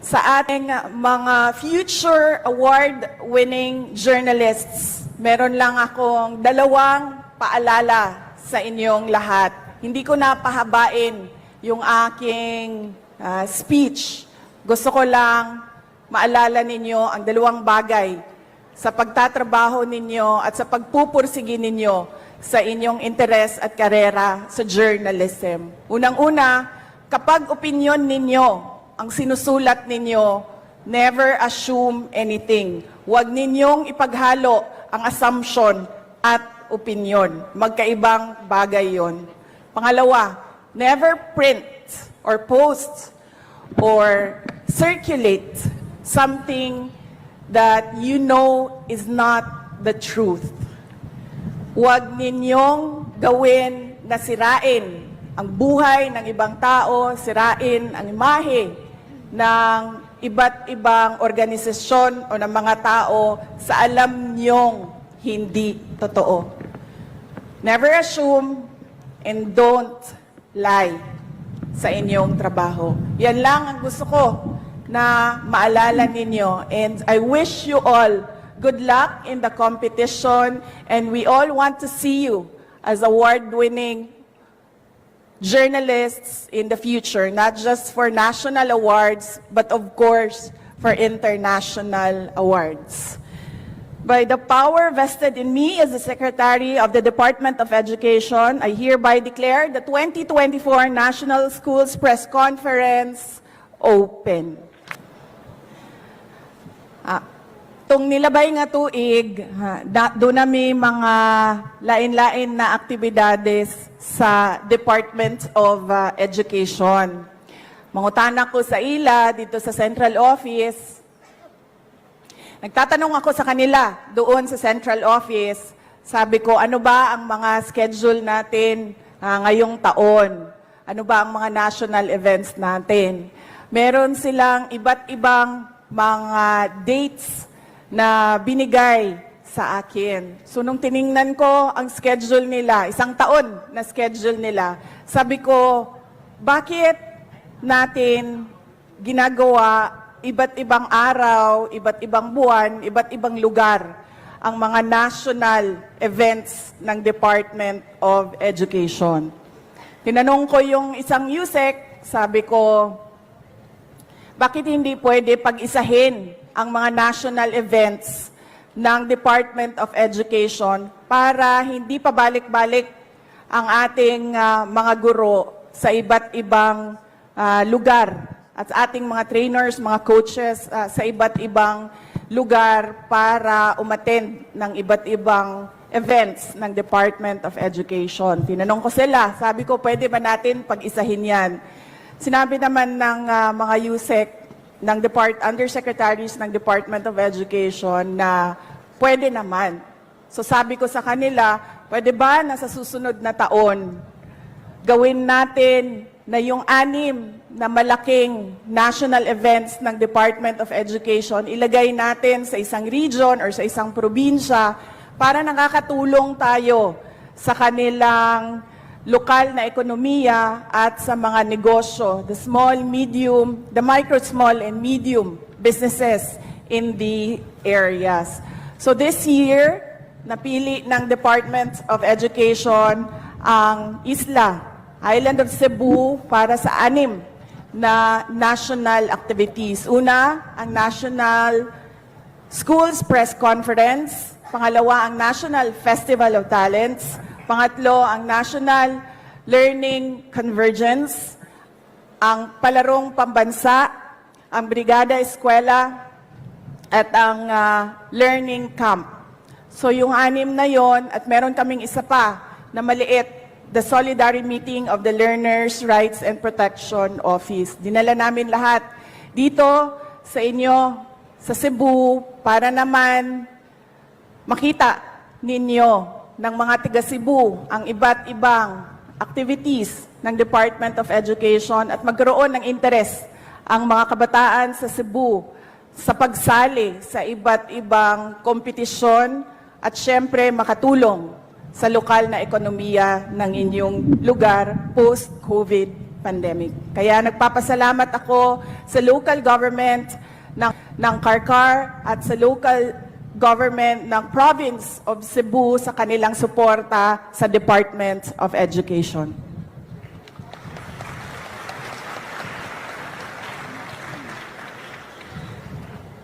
sa ating mga future award-winning journalists. Meron lang akong dalawang paalala sa inyong lahat. Hindi ko na pahabain yung aking ah, speech. Gusto ko lang maalala ninyo ang dalawang bagay sa pagtatrabaho ninyo at sa pagpupursige ninyo sa inyong interes at karera sa journalism. Unang-una, kapag opinion ninyo ang sinusulat ninyo, never assume anything. Huwag ninyong ipaghalo ang assumption at opinion. Magkaibang bagay yon. Pangalawa, never print or post or circulate something that you know is not the truth. Huwag ninyong gawin na sirain ang buhay ng ibang tao, sirain ang imahe ng iba't ibang organisasyon o ng mga tao sa alam niyong hindi totoo. Never assume and don't lie sa inyong trabaho. Yan lang ang gusto ko na maalala ninyo. And I wish you all good luck in the competition and we all want to see you as award-winning journalists in the future, not just for national awards, but of course for international awards. By the power vested in me as the Secretary of the Department of Education, I hereby declare the 2024 National Schools Press Conference open. Ah, Tung nilabay nga tuig, ha, da, doon na may mga lain-lain na aktibidades sa Department of ah, Education. Mangutana ko sa ila dito sa Central Office, Nagtatanong ako sa kanila doon sa central office. Sabi ko, ano ba ang mga schedule natin ah, ngayong taon? Ano ba ang mga national events natin? Meron silang iba't ibang mga dates na binigay sa akin. So nung tiningnan ko ang schedule nila, isang taon na schedule nila, sabi ko, bakit natin ginagawa iba't ibang araw, iba't ibang buwan, iba't ibang lugar ang mga national events ng Department of Education. Tinanong ko yung isang USEC, sabi ko, bakit hindi pwede pag-isahin ang mga national events ng Department of Education para hindi pabalik-balik ang ating ah, mga guro sa iba't ibang ah, lugar at ating mga trainers, mga coaches ah, sa iba't ibang lugar para umattend ng iba't ibang events ng Department of Education. Tinanong ko sila, sabi ko, pwede ba natin pag-isahin yan? Sinabi naman ng ah, mga USEC, ng Depart Undersecretaries ng Department of Education na pwede naman. So sabi ko sa kanila, pwede ba na sa susunod na taon, gawin natin na yung anim na malaking national events ng Department of Education, ilagay natin sa isang region or sa isang probinsya para nakakatulong tayo sa kanilang lokal na ekonomiya at sa mga negosyo, the small, medium, the micro, small, and medium businesses in the areas. So this year, napili ng Department of Education ang isla, Island of Cebu, para sa anim na national activities. Una, ang National Schools Press Conference. Pangalawa, ang National Festival of Talents. Pangatlo, ang National Learning Convergence. Ang Palarong Pambansa, ang Brigada Eskwela, at ang ah, Learning Camp. So yung anim na yon at meron kaming isa pa na maliit, the Solidarity Meeting of the Learners' Rights and Protection Office. Dinala namin lahat dito sa inyo, sa Cebu, para naman makita ninyo ng mga taga Cebu ang iba't ibang activities ng Department of Education at magkaroon ng interes ang mga kabataan sa Cebu sa pagsali sa iba't ibang kompetisyon at syempre makatulong sa lokal na ekonomiya ng inyong lugar post-COVID-19. pandemic. Kaya nagpapasalamat ako sa local government ng, ng Karkar at sa local government ng province of Cebu sa kanilang suporta sa Department of Education.